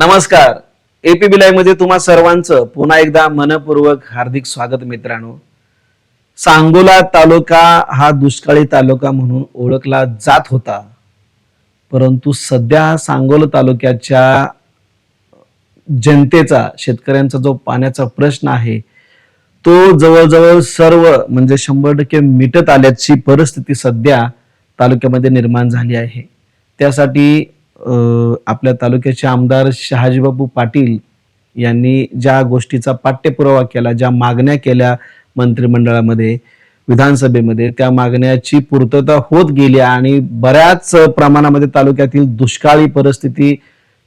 नमस्कार. एपीबीलायमध्ये तुम्हा सर्वांचं पुन्हा एकदा मनपूर्वक हार्दिक स्वागत मित्रांनो. सांगोला तालुका हा दुष्काळी तालुका म्हणून ओळखला जात होता. परंतु सध्या सांगोला तालुक्याच्या जनतेचा शेतकऱ्यांचा जो पाण्याचा प्रश्न आहे तो जवळजवळ सर्व म्हणजे शंभर टक्के मिटत आल्याची परिस्थिती सध्या तालुक्यामध्ये निर्माण झाली आहे. त्यासाठी आपल्या तालुक्याचे आमदार शहाजीबाबू पाटील यांनी ज्या गोष्टीचा पाठ्यपुरावा केला ज्या मागण्या केल्या मंत्रिमंडळामध्ये विधानसभेमध्ये त्या मागण्याची पूर्तता होत गेली आणि बऱ्याच प्रमाणामध्ये तालुक्यातील दुष्काळी परिस्थिती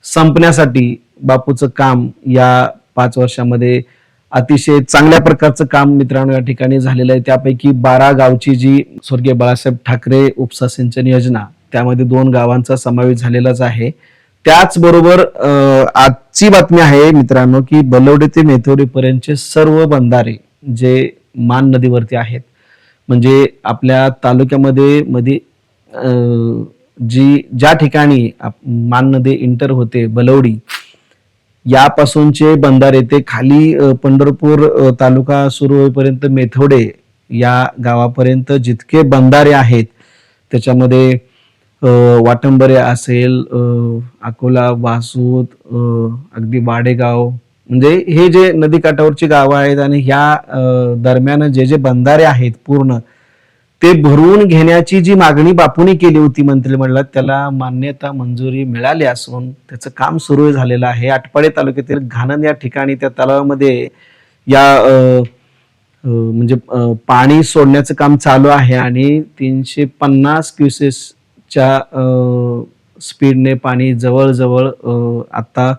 संपण्यासाठी बापूचं काम या पाच वर्षामध्ये अतिशय चांगल्या प्रकारचं काम मित्रांनो या ठिकाणी झालेलं आहे. त्यापैकी बारा गावची जी स्वर्गीय बाळासाहेब ठाकरे उपसा सिंचन योजना त्यामध्ये दोन गावांचा समावेश झालेलाच आहे. त्याचबरोबर आजची बातमी आहे मित्रांनो की बलवडे ते मेथवडे पर्यंतचे सर्व बंधारे जे मान नदीवरती आहेत म्हणजे आपल्या तालुक्यामध्ये मध्ये जी ज्या ठिकाणी आप- मान नदी इंटर होते बलवडी यापासूनचे बंधारे ते खाली पंढरपूर तालुका सुरू होईपर्यंत मेथोडे या गावापर्यंत जितके बंधारे आहेत त्याच्यामध्ये वाटंबरे असेल अकोला वासूद अगदी वाडेगाव म्हणजे हे जे नदीकाठावरची गावं आहेत आणि ह्या दरम्यान जे जे बंधारे आहेत पूर्ण ते भरवून घेण्याची जी मागणी बापूंनी केली होती मंत्रिमंडळात त्याला मान्यता मंजुरी मिळाली असून त्याचं काम सुरू झालेलं आहे. आटपाडे तालुक्यातील घाणन या ठिकाणी त्या तलावामध्ये या म्हणजे पाणी सोडण्याचं काम चालू आहे आणि तीनशे पन्नास च्या स्पीडने पाणी जवळजवळ आता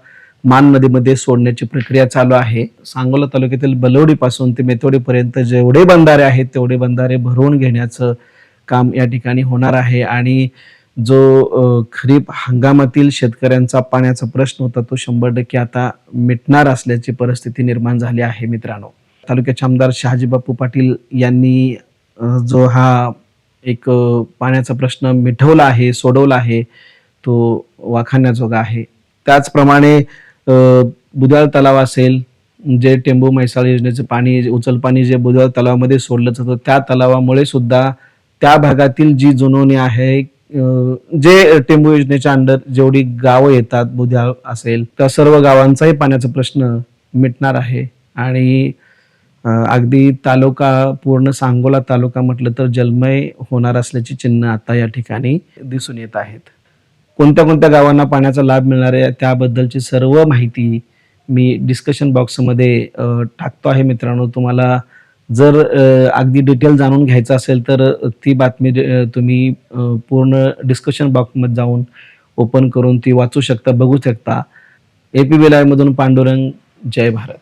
मान नदीमध्ये सोडण्याची प्रक्रिया चालू आहे. सांगोला तालुक्यातील बलवडी पासून ते मेथोडीपर्यंत जेवढे बंधारे आहेत तेवढे बंधारे भरून घेण्याचं काम या ठिकाणी होणार आहे. आणि जो खरीप हंगामातील शेतकऱ्यांचा पाण्याचा प्रश्न होता तो शंभर टक्के आता मिटणार असल्याची परिस्थिती निर्माण झाली आहे मित्रांनो. तालुक्याचे आमदार शहाजी बापू पाटील यांनी जो हा एक पाण्याचा प्रश्न मिठवला आहे सोडवला आहे तो वाखाण्याजोगा आहे. त्याचप्रमाणे अ, बुधाळ तलाव असेल जे टेंबू म्हैसाळ योजनेचं पाणी उचल पाणी जे बुधाळ तलावामध्ये सोडलं जातं त्या तलावामुळे सुद्धा त्या भागातील जी जुनवणी आहे जे टेंबू योजनेच्या अंडर जेवढी गावं येतात बुधाळ असेल त्या सर्व गावांचाही पाण्याचा प्रश्न मिटणार आहे. आणि अगदी तालुका पूर्ण सांगोला तालुका म्हटलं तर जलमय होणार असल्याची चिन्ह आता या ठिकाणी दिसून येत आहेत. कोणत्या कोणत्या गावांना पाण्याचा लाभ मिळणार आहे त्याबद्दलची सर्व माहिती मी डिस्कशन बॉक्समध्ये टाकतो आहे मित्रांनो. तुम्हाला जर अगदी डिटेल जाणून घ्यायचं असेल तर ती बातमी तुम्ही पूर्ण डिस्कशन बॉक्समध्ये जाऊन ओपन करून ती वाचू शकता बघू शकता. ए पी बी लायमधून पांडुरंग. जय भारत.